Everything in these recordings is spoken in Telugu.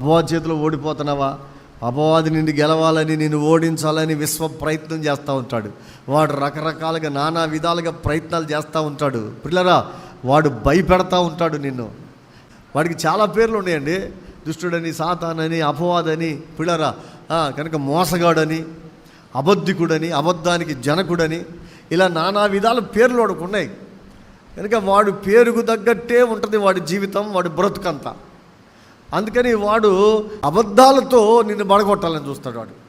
అపవాది చేతిలో ఓడిపోతున్నావా? అపవాది నిన్ను గెలవాలని నిన్ను ఓడించాలని విశ్వ ప్రయత్నం చేస్తూ ఉంటాడు. వాడు రకరకాలుగా నానా విధాలుగా ప్రయత్నాలు చేస్తూ ఉంటాడు. పిల్లరా వాడు భయపెడతా ఉంటాడు నిన్ను. వాడికి చాలా పేర్లు ఉన్నాయండి. దుష్టుడని సాతానని అపవాదని. పిల్లరా కనుక మోసగాడని అబద్ధికుడని అబద్ధానికి జనకుడని. ఇలా నానా విధాల పేర్లు వాడుకున్నాయి కనుక వాడు పేరుకు తగ్గట్టే ఉంటుంది వాడి జీవితం వాడి బ్రతుకంతా. అందుకని వాడు అబద్ధాలతో నిన్ను మడగొట్టాలని చూస్తాడు వాడు.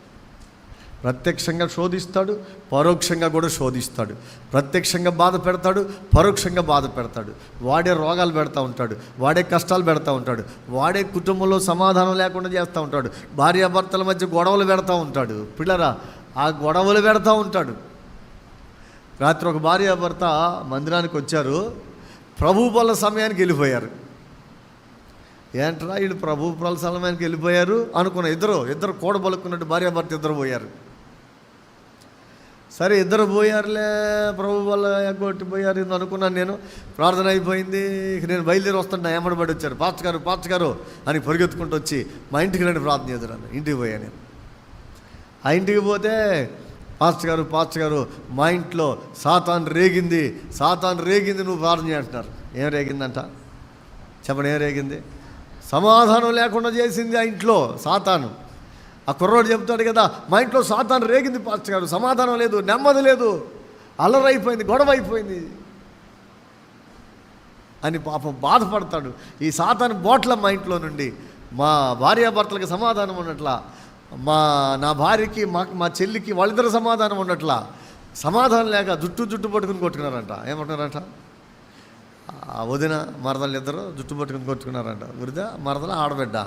ప్రత్యక్షంగా శోధిస్తాడు పరోక్షంగా కూడా శోధిస్తాడు. ప్రత్యక్షంగా బాధ పెడతాడు పరోక్షంగా బాధ పెడతాడు. వాడే రోగాలు పెడతా ఉంటాడు వాడే కష్టాలు పెడతా ఉంటాడు వాడే కుటుంబంలో సమాధానం లేకుండా చేస్తూ ఉంటాడు భార్యాభర్తల మధ్య గొడవలు పెడతా ఉంటాడు. పిల్లరా ఆ గొడవలు పెడతా ఉంటాడు. రాత్రి ఒక భార్యాభర్త మందిరానికి వచ్చారు ప్రభు బల సమయానికి వెళ్ళిపోయారు. ఏంట్రా వీళ్ళు ప్రభు బల వెళ్ళిపోయారు? అనుకున్న ఇద్దరు ఇద్దరు కూడబలుకున్నట్టు భార్యాభర్త ఇద్దరు పోయారు. సరే ఇద్దరు పోయారులే ప్రభు వల్ల ఎగ్గొట్టి పోయారు ఇది అనుకున్నాను నేను. ప్రార్థన అయిపోయింది ఇక నేను బయలుదేరి వస్తుంటే ఏమడబడి వచ్చారు పాచగారు పాచగారు గారు అని పరిగెత్తుకుంటూ వచ్చి మా ఇంటికి రండి ప్రార్థన చేద్దాను ఇంటికి పోయాను నేను. ఆ ఇంటికి పోతే పాస్టర్ గారు గారు మా ఇంట్లో సాతాన్ రేగింది సాతాన్ రేగింది నువ్వు ప్రార్థన చేస్తున్నారు ఏం రేగిందంట? చెప్పండి ఏం రేగింది? సమాధానం లేకుండా చేసింది ఆ ఇంట్లో సాతాను. ఆ కుర్రోడు చెప్తాడు కదా మా ఇంట్లో సాతాను రేగింది పాస్టర్ గారు సమాధానం లేదు నెమ్మది లేదు అల్లరైపోయింది గొడవ అయిపోయింది అని పాపం బాధపడతాడు. ఈ సాతాను బోట్ల మా ఇంట్లో నుండి మా భార్యాభర్తలకు సమాధానం ఉన్నట్లా మా నా భార్యకి మా మా చెల్లికి వాళ్ళిద్దరు సమాధానం ఉన్నట్లా సమాధానం లేక జుట్టు జుట్టు పట్టుకుని కొట్టుకున్నారంట. ఏమంటున్నారంట? వదిన మరదలు ఇద్దరు జుట్టు పట్టుకుని కొట్టుకున్నారంట. గురిదా మరదల ఆడబిడ్డ.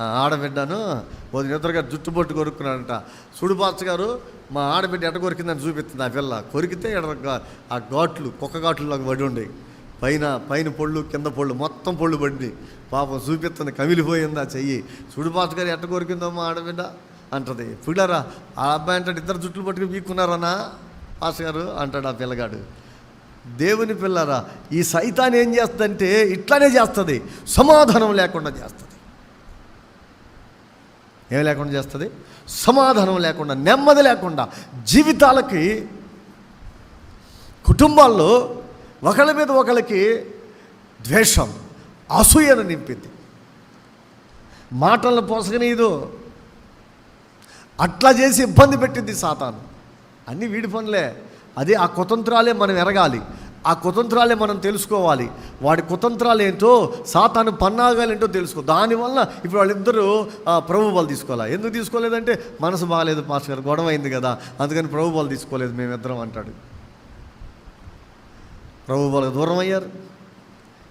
ఆడబిడ్డను వదిన ఇద్దరు గారు జుట్టు పట్టు కొరుక్కున్నారంట. సుడిపాచ గారు మా ఆడబిడ్డ ఎట కొరికిందని చూపిస్తుంది ఆ పిల్ల. కొరికితే ఎడ ఆ ఘాట్లు కుక్క ఘాట్లలోకి పడి ఉండే. పైన పైన పొళ్ళు కింద పొళ్ళు మొత్తం పొళ్ళు పడింది. పాపం చూపిస్తుంది కమిలిపోయింది ఆ చెయ్యి. సుడిపాచ గారు ఎట్ట కొరికిందో మా ఆడబిడ్డ అంటది. పిల్లరా ఆ అబ్బాయి అంటాడు ఇద్దరు జుట్లు పట్టుకుని పీక్కున్నారనా? పాస్ గారు అంటాడు ఆ పిల్లగాడు. దేవుని పిల్లరా ఈ సైతాన్ ఏం చేస్తుందంటే ఇట్లానే చేస్తుంది. సమాధానం లేకుండా చేస్తుంది. ఏం లేకుండా చేస్తుంది? సమాధానం లేకుండా నెమ్మది లేకుండా జీవితాలకి కుటుంబాల్లో ఒకళ్ళ మీద ఒకళ్ళకి ద్వేషం అసూయను నింపింది. మాటలను పోసగనీయదు అట్లా చేసి ఇబ్బంది పెట్టింది సాతాను. అన్నీ వీడి పనులే. అదే ఆ కుతంత్రాలే మనం ఎరగాలి. ఆ కుతంత్రాలే మనం తెలుసుకోవాలి. వాడి కుతంత్రాలు ఏంటో సాతాను పన్నాగాలేంటో తెలుసుకో. దానివల్ల ఇప్పుడు వాళ్ళిద్దరూ ప్రభు బలు తీసుకోవాలి? ఎందుకు తీసుకోలేదంటే మనసు బాగాలేదు మాస్టర్ గారు గొడవ అయింది కదా. అందుకని ప్రభు బలు తీసుకోలేదు మేమిద్దరం అంటాడు. ప్రభు వాళ్ళకి దూరం అయ్యారు.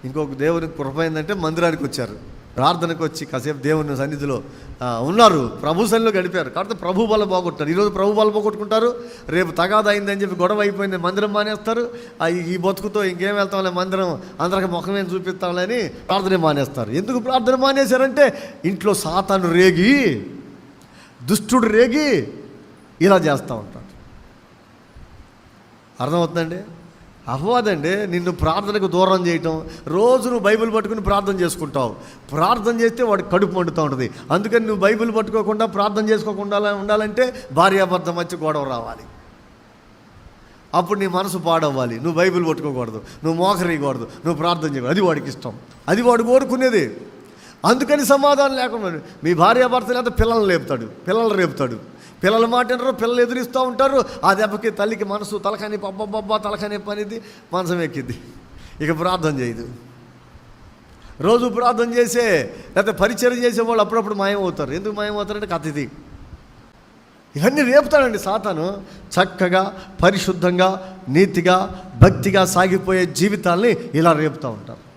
ఇంకొక దేవునికి కృప ఏంటంటే మందిరానికి వచ్చారు. ప్రార్థనకు వచ్చి కాసేపు దేవుని సన్నిధిలో ఉన్నారు. ప్రభు సన్నిధిలో గడిపారు. కాబట్టి ప్రభు బల పోగొట్టారు. ఈరోజు ప్రభు బల పోగొట్టుకుంటారు. రేపు తగాదా అయిందని చెప్పి గొడవ అయిపోయింది. మందిరం మానేస్తారు. ఈ- బతుకుతో ఇంకేం వెళ్తాంలే? మందిరం అందరికి ముఖమేం చూపిస్తాంలే అని ప్రార్థన మానేస్తారు. ఎందుకు ప్రార్థన మానేశారంటే ఇంట్లో సాతాను రేగి దుష్టుడు రేగి ఇలా చేస్తూ ఉంటాడు. అర్థమవుతుందండి? అపవాదండి నిన్ను ప్రార్థనకు దూరం చేయటం. రోజు నువ్వు బైబిల్ పట్టుకుని ప్రార్థన చేసుకుంటావు. ప్రార్థన చేస్తే వాడు కడుపు మండుతూ ఉంటుంది. అందుకని నువ్వు బైబిల్ పట్టుకోకుండా ప్రార్థన చేసుకోకుండా ఉండాలంటే భార్యాభర్త మధ్య గొడవ రావాలి. అప్పుడు నీ మనసు పాడవ్వాలి. నువ్వు బైబిల్ పట్టుకోకూడదు. నువ్వు మోకరీయకూడదు నువ్వు ప్రార్థన చేయకూడదు. అది వాడికి ఇష్టం. అది వాడు కోరుకునేది. అందుకని సమాధానం లేకుండా మీ భార్యాభర్త లేదా పిల్లల్ని లేపుతాడు. పిల్లలు రేపుతాడు. పిల్లల మాట వినరు పిల్లలు ఎదురిస్తూ ఉంటారు. ఆ దెబ్బకి తల్లికి మనసు తలకని పబ్బబ్బబ్బా తలకని పనిది మనసం ఎక్కిద్ది. ఇక ప్రార్థన చేయదు. రోజు ప్రార్థన చేసే లేకపోతే పరిచయం చేసే వాళ్ళు అప్పుడప్పుడు మాయమవుతారు. ఎందుకు మాయమవుతారంటే కథ ఇవన్నీ రేపుతాడండి సాతాను. చక్కగా పరిశుద్ధంగా నీతిగా భక్తిగా సాగిపోయే జీవితాల్ని ఇలా రేపుతూ ఉంటారు